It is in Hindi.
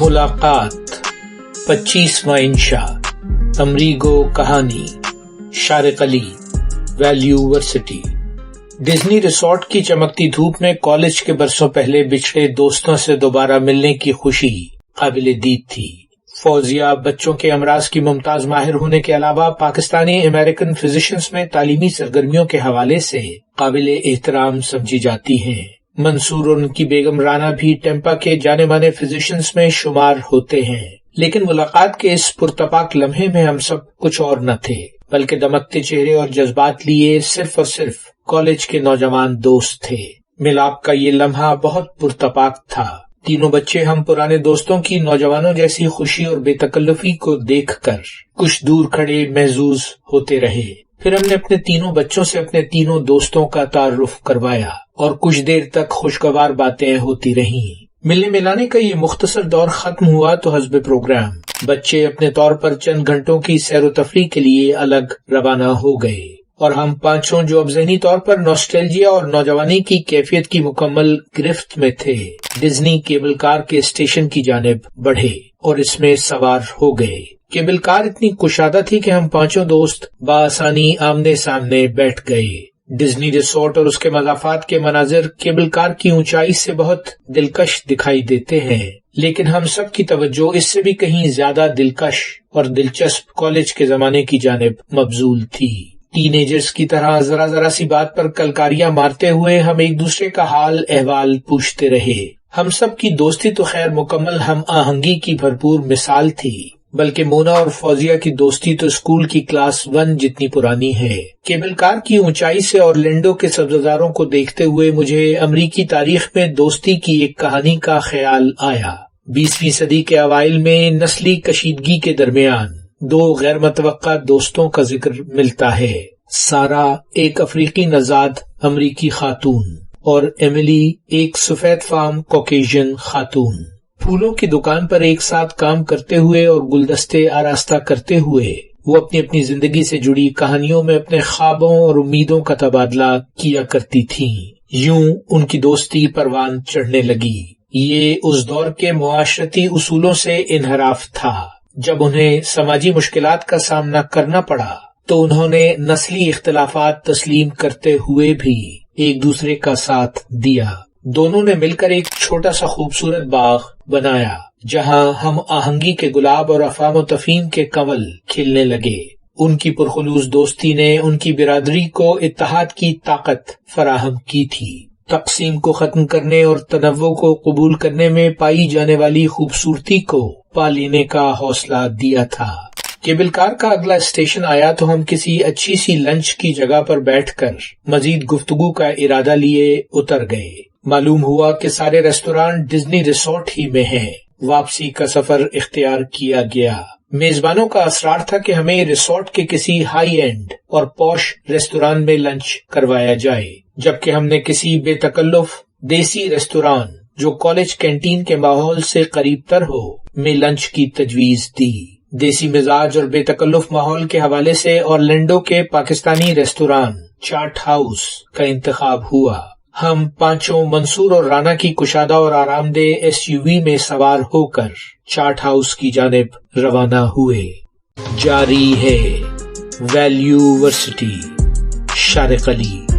मुलाकात पच्चीसवा इंशा अमरीगो कहानी, Shariq Ali, value varsity Disney resort की चमकती धूप में कॉलेज के बरसों पहले बिछड़े दोस्तों से दोबारा मिलने की खुशी काबिल दीद थी। फौजिया बच्चों के अमराज की मुमताज़ माहिर होने के अलावा पाकिस्तानी अमेरिकन फिजिशियंस में तालीमी सरगर्मियों के हवाले से काबिल एहतराम समझी जाती हैं। मंसूर और उनकी बेगम राना भी टेम्पा के जाने माने फिजिशियंस में शुमार होते हैं। लेकिन मुलाकात के इस पुरतपाक लम्हे में हम सब कुछ और न थे, बल्कि दमकते चेहरे और जज्बात लिए सिर्फ़ और सिर्फ़ कॉलेज के नौजवान दोस्त थे। मिलाप का ये लम्हा बहुत पुरतपाक था। तीनों बच्चे हम पुराने दोस्तों की नौजवानों जैसी खुशी और बेतकल्लफी को देखकर कुछ दूर खड़े महजूज होते रहे। फिर हमने अपने तीनों बच्चों से अपने तीनों दोस्तों का तारुफ करवाया और कुछ देर तक खुशगवार बातें होती रहीं। मिलने मिलाने का ये मुख्तसर दौर खत्म हुआ तो हजब प्रोग्राम। बच्चे अपने तौर पर चंद घंटों की सैर तफरी के लिए अलग रवाना हो गए और हम पाँचों जो अब जहनी तौर पर नॉस्टैल्जिया और नौजवानी की कैफियत की मुकम्मल गिरफ्त में थे, डिज्नी केबल कार के स्टेशन की जानब बढ़े और इसमें सवार हो गए। केबल कार इतनी कुशादा थी कि हम पाँचों दोस्त बासानी आमने सामने बैठ गए। डिज्नी रिसोर्ट और उसके मजाफात के मनाजिर केबल कार की ऊंचाई से बहुत दिलकश दिखाई देते हैं। लेकिन हम सब की तवज्जो इससे भी कहीं ज़्यादा दिलकश और दिलचस्प कॉलेज के जमाने की जानब मबजूल थी। टीनेजर्स की तरह जरा जरा सी बात पर कलकारियाँ मारते हुए हम एक दूसरे का हाल अहवाल पूछते रहे। हम सब की दोस्ती तो खैर मुकम्मल हम आहंगी की भरपूर मिसाल थी। बल्कि मोना और फौजिया की दोस्ती तो स्कूल की क्लास वन जितनी पुरानी है। केबल कार की ऊंचाई से और लेंडो के सब्जारों को देखते हुए मुझे अमरीकी तारीख में दोस्ती की एक कहानी का ख्याल आया। बीसवीं सदी के अवाइल में नस्ली कशीदगी के दरमियान दो गैर मतवक़ा दोस्तों का ज़िक्र मिलता है। सारा एक अफ्रीकी नजाद अमरीकी खातून और एमिली एक सफ़ेद फार्म कोकेजन खातून। फूलों की दुकान पर एक साथ काम करते हुए और गुलदस्ते आरास्ता करते हुए, वो अपनी अपनी ज़िंदगी से जुड़ी कहानियों में अपने ख्वाबों और उम्मीदों का तबादला किया करती थीं। यूँ उनकी दोस्ती परवान चढ़ने लगी। ये उस दौर के मुआशरती उसूलों से इनहराफ था। जब उन्हें समाजी मुश्किल का सामना करना पड़ा तो उन्होंने नस्ली इख्तलाफात तस्लीम करते हुए भी एक दूसरे का साथ दिया। दोनों ने मिलकर एक छोटा सा खूबसूरत बाग बनाया, जहाँ हम आहंगी के गुलाब और अफाम तफीम के कंवल खिलने लगे। उनकी पुरखलूस दोस्ती ने उनकी बिरादरी को इतिहाद की ताकत फराहम की थी। तकसीम को खत्म करने और तनवो को कबूल करने में पाई जाने वाली खूबसूरती को पा लेने का हौसला दिया था। केबल कार का अगला स्टेशन आया तो हम किसी अच्छी सी लंच की जगह पर बैठकर मजीद गुफ्तगु का इरादा लिए उतर गए। मालूम हुआ कि सारे रेस्टोरेंट डिज्नी रिसोर्ट ही में हैं। वापसी का सफ़र इख्तियार किया गया। मेजबानों का असरार था कि हमें रिसोर्ट के किसी हाई एंड और पौश रेस्टोरेंट में लंच करवाया जाए, जबकि हमने किसी बेतकल्लुफ देसी रेस्टोरेंट जो कॉलेज कैंटीन के माहौल से करीब तर हो, में लंच की तजवीज दी। देसी मिजाज और बेतकल्लुफ माहौल के हवाले से ऑरलैंडो के पाकिस्तानी रेस्टोरेंट चाट हाउस का इंतखाब हुआ। हम पाँचों मंसूर और राणा की कुशादा और आरामदेह एसयूवी में सवार होकर चार्ट हाउस की जानब रवाना हुए। जारी है वैल्यूवर्सिटी शारिक अली।